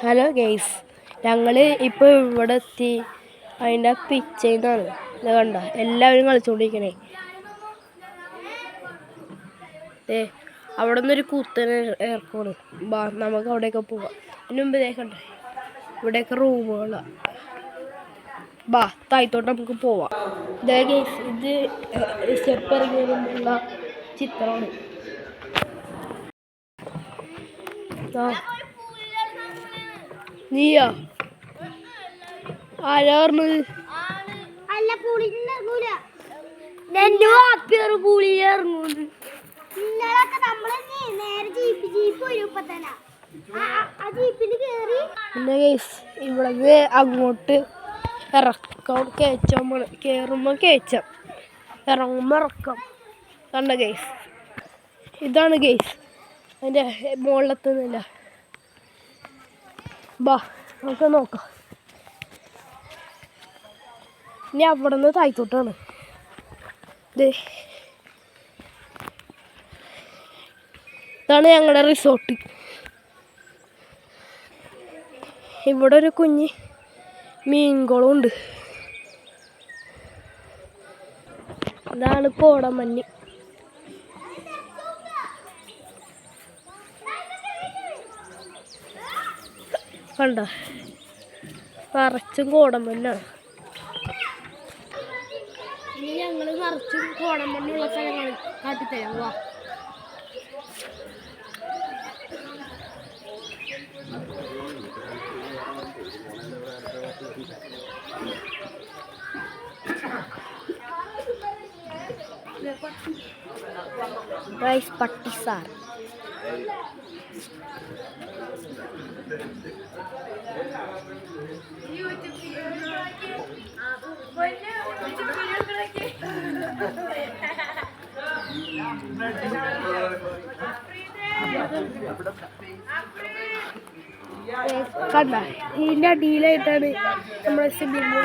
Hello guys ഞങ്ങൾ ഇപ്പോൾ ഇവിടെ എത്തി അതിന്റെ പിച്ചയിന്നാണ് ഇത് കണ്ട? എല്ലാവരും കളിച്ചുകൊണ്ടിരിക്കണേ ഏ അവിടെ നിന്നൊരു കുത്തനെ ഇറക്കണം ബാ നമുക്ക് അവിടെയൊക്കെ പോവാം. അതിന് മുമ്പ് ഇതേക്കണ്ടേ ഇവിടെയൊക്കെ റൂമുകളാണ് ബാ തായ്ത്തോട്ട് നമുക്ക് പോവാം. ഇതേ ഗെയ്സ് ഇത് സ്റ്റെപ്പ് ഇറങ്ങി ചിത്രമാണ്. ആ നീയാ? ആരാ പറഞ്ഞത്? അല്ല പുളിയിറങ്ങൂല എന്റെ വാപ്പിയർ പുളിയിറങ്ങൂന്ന് ഇന്നലൊക്കെ നമ്മൾ നേ- നേരെ ജീപ്പ് ജീപ്പ് വരും ഇപ്പൊ തന്നെ. ആ- ആ- ആ ജീപ്പിൽ കേറി. പിന്നെ അങ്ങോട്ട് ഇറക്കം പോണ. കയറുമ്പോൾ കയറ്റാം ഇറങ്ങുമ്പോൾ ഇറക്കം. കണ്ട ഗൈസ് ഇതാണ് ഗൈസ് അതിന്റെ മുകളിലെത്തുന്നില്ല. ബാ നമുക്ക് നോക്കാം. ഇനി അവിടെ നിന്ന് താഴ്ത്തോട്ടാണ് ദേ. ഇതാണ് ഞങ്ങളുടെ റിസോർട്ട്. ഇവിടെ ഒരു കുഞ്ഞ് മീൻകുളം ഉണ്ട് ഇതാണ് കോടമഞ്ഞ് കണ്ട? പറച്ചും കോടമ്പന്നാണ് ഇനി ഞങ്ങൾ നിറച്ചും കോടമ്പന്നുള്ള സ്ഥലങ്ങൾ കാട്ടിത്തരാം വാ. പട്ടി സാർ. കണ്ട ഇതിന്റെ അടിയിലായിട്ടാണ് നമ്മുടെ സ്വിമ്മിംഗ്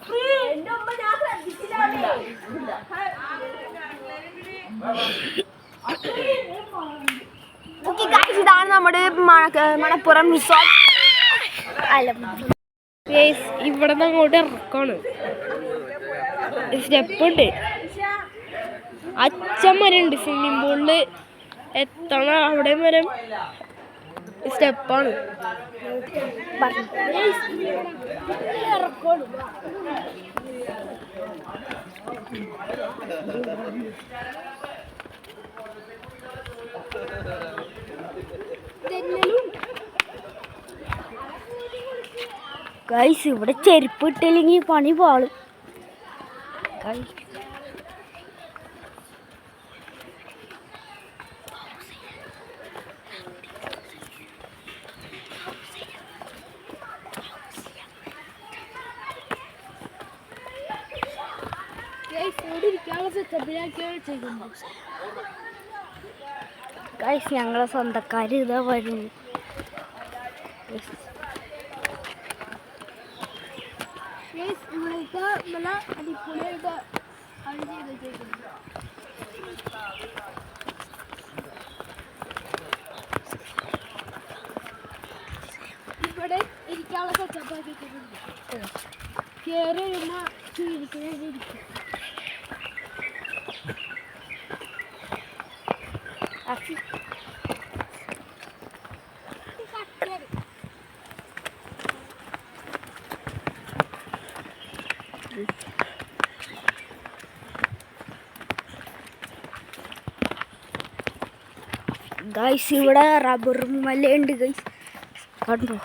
പൂൾ ഉള്ളത് ഇതാണ് മണപ്പുറം ഇവിടെ നിന്ന് അങ്ങോട്ട് ഇറക്കാണ്. സ്റ്റെപ്പുണ്ട് അച്ഛൻ വരെ ഉണ്ട് സ്വിമ്മിംഗ് പൂളിൽ എത്തണ അവിടെ വരെ. സ്റ്റെപ്പാണ് ഗൈസ് ഇവിടെ ചെരുപ്പ് ഇട്ടില്ലെങ്കിൽ പണി പാളും. ഗൈസ് ഞങ്ങളെ സ്വന്തക്കാർ ഇതാ വരുന്നു. ഇവിടേക്ക് നല്ല അടിപൊളിയായിട്ട് അത് ചെയ്ത് വെച്ചേക്കുന്നത് ഇവിടെ ഇരിക്കാനുള്ള സെറ്റപ്പ് ആക്കിയിട്ടുണ്ട് കയറി വരുമ്പോൾ ചീരിക്കുന്നത് ഇരിക്കും ഗൈസ് ഇവിടെ റബ്ബർ മലയുണ്ട് ഗൈസ് കണ്ടോ?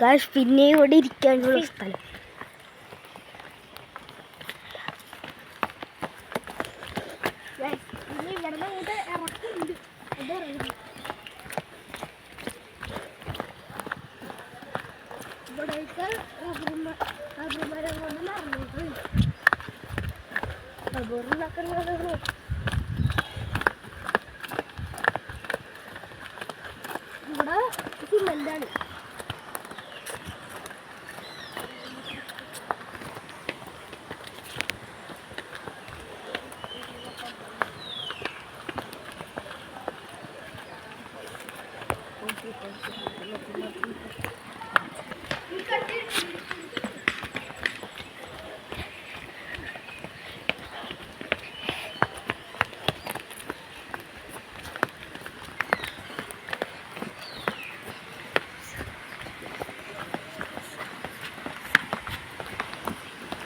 ഗൈസ് പിന്നെ ഇവിടെ ഇരിക്കാനുള്ള സ്ഥലം ഇനി ഇവിടെ നിന്ന് അങ്ങോട്ട് ഇറക്കുന്നുണ്ട് അതറിയാം ഇവിടേക്ക് റബ്ബർ മ- റബ്ബർ മരം കൊണ്ട് നിറഞ്ഞിട്ടുണ്ട് റബ്ബറിനൊക്കെ ഇവിടെ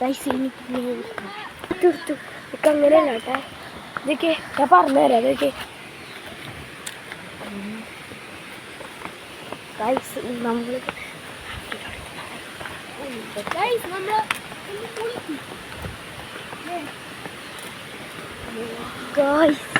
ഗൈസ് എനിക്ക് തീർത്തു ഇതൊക്കെ അങ്ങനെയല്ല കേട്ടോ ഇതൊക്കെ ഞാൻ പറഞ്ഞുതരാം ഇതൊക്കെ ഗൈസ് നമ്മൾ ഗൈസ് നമ്മൾ ഗൈസ്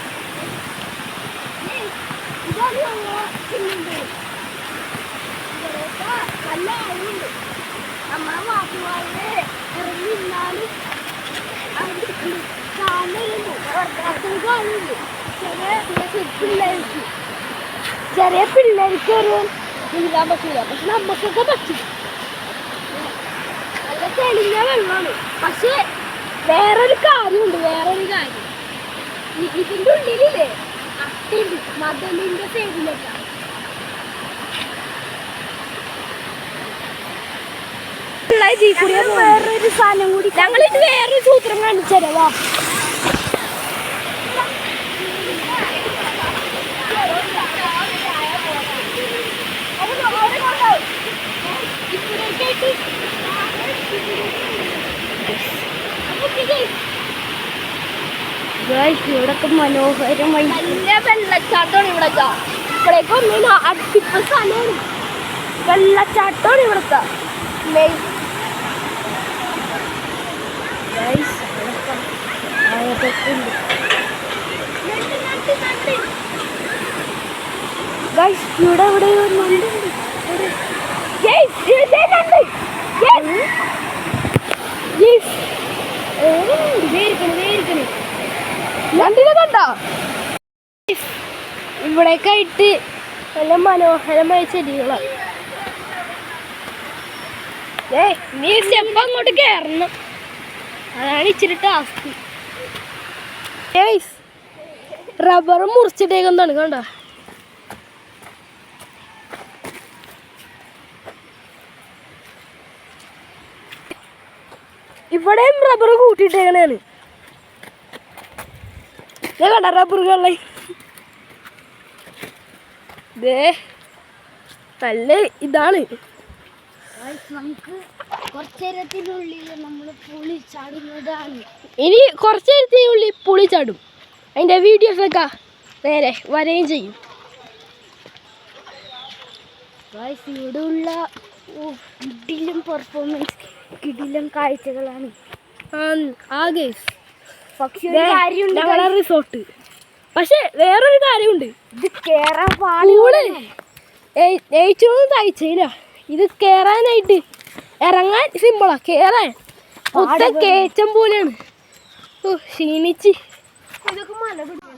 നല്ല ആളുണ്ട് നമ്മളെ മാറ്റുവാളെ ഇറങ്ങിയിരുന്നാലും കാണലുണ്ട് കാണുന്നുണ്ട്. ചെറിയ പിള്ളേർക്ക്. ചെറിയ പിള്ളേർക്ക് ഒരു നീന്താൻ പറ്റില്ല പക്ഷെ നമുക്കൊക്കെ പറ്റും. നല്ല തെളിഞ്ഞ വെള്ളമാണ്. പക്ഷെ വേറൊരു കാര്യമുണ്ട്. വേറൊരു കാര്യം. ഇ- ഇതിന്റെ ഉള്ളിലില്ലേ? അട്ടയുണ്ട് സൈഡിലൊക്കെ വേറൊരു സാധനം കൂടി ഞങ്ങളിത് വേറൊരു സൂത്രം കാണിച്ചു ഇവിടൊക്കെ മനോഹരമായി. നല്ല വെള്ളച്ചാട്ടമാണ് ഇവിടൊക്കെ ഇവിടേക്ക് ഒന്നും അടുപ്പിച്ച സ്ഥലമാണ്. വെള്ളച്ചാട്ടമാണ് ഇവിടുത്തെ ഗൈസ് ഗൈസ് ഇവിടെ ഇവിടെ ഒരു നണ്ടിനെ കണ്ടോ? ഇവിടേക്കായിട്ട് നല്ല മനോഹരമായ ചെടികളാണ് നീ സ്റ്റെപ്പ് അങ്ങോട്ട് കയറണം അതാണ് ഇച്ചിരി ടാസ്ക് റബ്ബർ മുറിച്ചിട്ടേക്കുന്നതാണ് കണ്ട? ഇവിടെയും റബ്ബർ കൂട്ടിയിട്ടേക്കണേന്ന് ഞാൻ കണ്ട റബ്ബറുകളെ ദേ നല്ല ഇതാണ്. നമുക്ക് കുറച്ചേരത്തിനുള്ളിൽ നമ്മൾ പുളി ചാടുന്നതാണ്. ഇനി കുറച്ചേരത്തിനുള്ളിൽ പുളി ചാടും. അതിന്റെ വീഡിയോസൊക്കെ നേരെ വരെയും ചെയ്യും. ഗൈസ് ഇവിടെ ഉള്ള കിടിലും പെർഫോമൻസ് കിടിലും കാഴ്ചകളാണ്. പക്ഷെ ഞങ്ങളെ റിസോർട്ട് പക്ഷെ വേറൊരു കാര്യമുണ്ട്. ഇത് കേറാൻ പാടില്ല ഏച്ചൊന്നും തയ്ച്ചില്ല ഇത് കേറാനായിട്ട് ഇറങ്ങാൻ സിമ്പിളാക്കി ഏറെ ഒത്ത കേച്ചം പോലെയാണ് ഓ ക്ഷീണിച്ച് ഇതൊക്കെ മല പിടിക്കും